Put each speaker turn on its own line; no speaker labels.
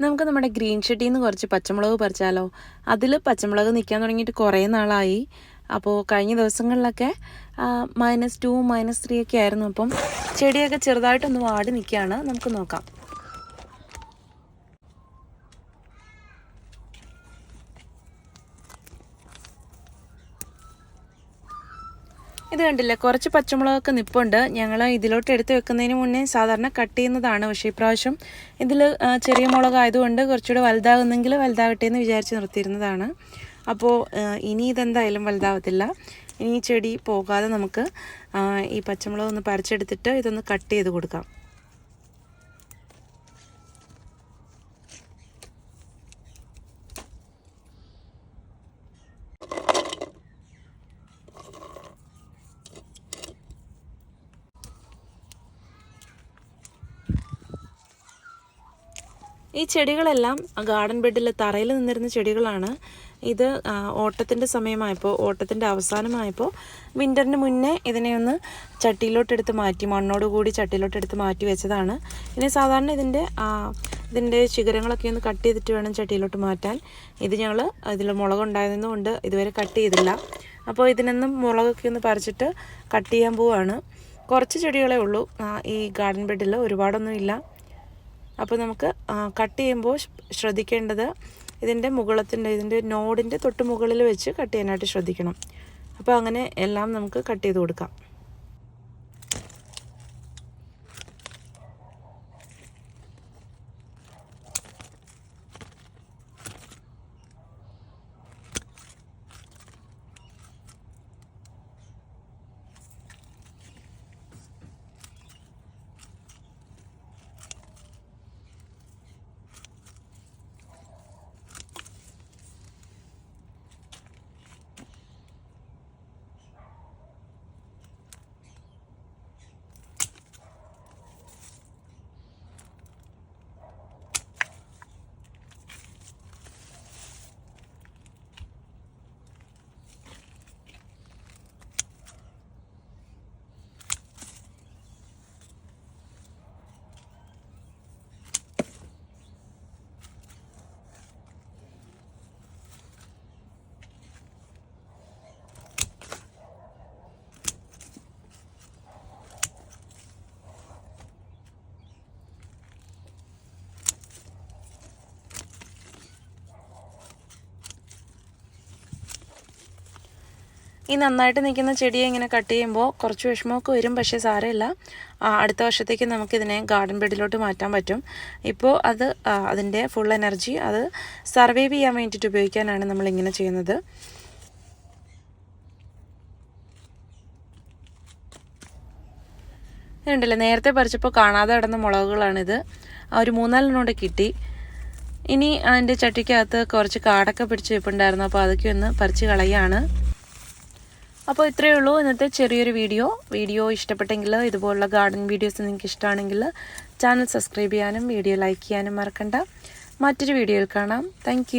നമുക്ക് നമ്മുടെ ഗ്രീൻ ഷെട്ടിന്ന് നിന്ന് കുറച്ച് പച്ചമുളക് പറിച്ചാലോ? അതിൽ പച്ചമുളക് നിൽക്കാൻ തുടങ്ങിയിട്ട് കുറേ നാളായി. അപ്പോൾ കഴിഞ്ഞ ദിവസങ്ങളിലൊക്കെ മൈനസ് ടു മൈനസ് ത്രീ ഒക്കെ ആയിരുന്നു. അപ്പം ചെടിയൊക്കെ ചെറുതായിട്ടൊന്ന് വാടി നിൽക്കുകയാണ് നമുക്ക് നോക്കാം. ഇത് കണ്ടില്ലേ? കുറച്ച് പച്ചമുളകൊക്കെ നിപ്പുണ്ട്. ഞങ്ങൾ ഇതിലോട്ട് എടുത്ത് വെക്കുന്നതിന് മുന്നേ സാധാരണ കട്ട് ചെയ്യുന്നതാണ് പക്ഷേ ഇപ്രാവശ്യം ഇതിൽ ചെറിയ മുളകായതുകൊണ്ട് കുറച്ചുകൂടെ വലുതാകുന്നെങ്കിൽ വലുതാകട്ടെ എന്ന് വിചാരിച്ച് നിർത്തിയിരുന്നതാണ്. അപ്പോൾ ഇനി ഇതെന്തായാലും വലുതാവത്തില്ല. ഇനി ചെടി പോകാതെ നമുക്ക് ഈ പച്ചമുളക് ഒന്ന് പറിച്ചെടുത്തിട്ട് ഇതൊന്ന് കട്ട് ചെയ്ത് കൊടുക്കാം. ഈ ചെടികളെല്ലാം ഗാർഡൻ ബെഡിൽ തറയിൽ നിന്നിരുന്ന ചെടികളാണ്. ഇത് ഓട്ടത്തിന്റെ സമയമായപ്പോൾ ഓട്ടത്തിന്റെ അവസാനമായപ്പോൾ വിന്ററിന് മുന്നേ ഇതിനെ ഒന്ന് ചട്ടിയിലോട്ടെടുത്ത് മാറ്റി മണ്ണോട് കൂടി ചട്ടിയിലോട്ടെടുത്ത് മാറ്റി വെച്ചതാണ്. ഇനി സാധാരണ ഇതിന്റെ ഇതിന്റെ ശിഖരങ്ങളൊക്കെ ഒന്ന് കട്ട് ചെയ്തിട്ട് വേണം ചട്ടിയിലോട്ട് മാറ്റാൻ. ഇത് ഞങ്ങൾ ഇതിൽ മുളകുണ്ടായതുകൊണ്ട് ഇതുവരെ കട്ട് ചെയ്തില്ല. അപ്പോൾ ഇതിനൊന്നും മുളകൊക്കെ ഒന്ന് പറിച്ചിട്ട് കട്ട് ചെയ്യാൻ പോവുകയാണ് കുറച്ച് ചെടികളേ ഉള്ളൂ. ഈ ഗാർഡൻ ബെഡിൽ ഒരുപാടൊന്നും ഇല്ല. അപ്പോൾ നമുക്ക് കട്ട് ചെയ്യുമ്പോൾ ശ്രദ്ധിക്കേണ്ടത് ഇതിന്റെ മുകളത്തിന്റെ ഇതിന്റെ നോഡിന്റെ തൊട്ട് മുകളിൽ വെച്ച് കട്ട് ചെയ്യാനായിട്ട് ശ്രദ്ധിക്കണം. അപ്പോൾ അങ്ങനെ എല്ലാം നമുക്ക് കട്ട് ചെയ്ത് കൊടുക്കാം. ഈ നന്നായിട്ട് നിൽക്കുന്ന ചെടിയെ ഇങ്ങനെ കട്ട് ചെയ്യുമ്പോൾ കുറച്ച് വിഷമമൊക്കെ വരും പക്ഷേ സാരമില്ല. അടുത്ത വർഷത്തേക്ക് നമുക്കിതിനെ ഗാർഡൻ ബെഡിലോട്ട് മാറ്റാൻ പറ്റും. ഇപ്പോൾ അത് അതിന്റെ ഫുൾ എനർജി അത് സർവൈവ് ചെയ്യാൻ വേണ്ടിയിട്ട് ഉപയോഗിക്കാനാണ് നമ്മളിങ്ങനെ ചെയ്യുന്നത്. ഇതുണ്ടല്ലോ നേരത്തെ പറിച്ചപ്പോൾ കാണാതെ കിടന്ന മുളകുകളാണിത്. ഒരു മൂന്നാലെണ്ണോടെ കിട്ടി. ഇനി അതിന്റെ ചട്ടിക്കകത്ത് കുറച്ച് കാടൊക്കെ പിടിച്ച് വെപ്പുണ്ടായിരുന്നു അപ്പോൾ അതൊക്കെ ഒന്ന് പറിച്ച് കളയാണ്. അപ്പോൾ ഇത്രയേ ഉള്ളൂ ഇന്നത്തെ ചെറിയൊരു വീഡിയോ. വീഡിയോ ഇഷ്ടപ്പെട്ടെങ്കിൽ ഇതുപോലുള്ള ഗാർഡൻ വീഡിയോസ് നിങ്ങൾക്ക് ഇഷ്ടമാണെങ്കിൽ ചാനൽ സബ്സ്ക്രൈബ് ചെയ്യാനും വീഡിയോ ലൈക്ക് ചെയ്യാനും മറക്കണ്ട. മറ്റൊരു വീഡിയോയിൽ കാണാം. താങ്ക്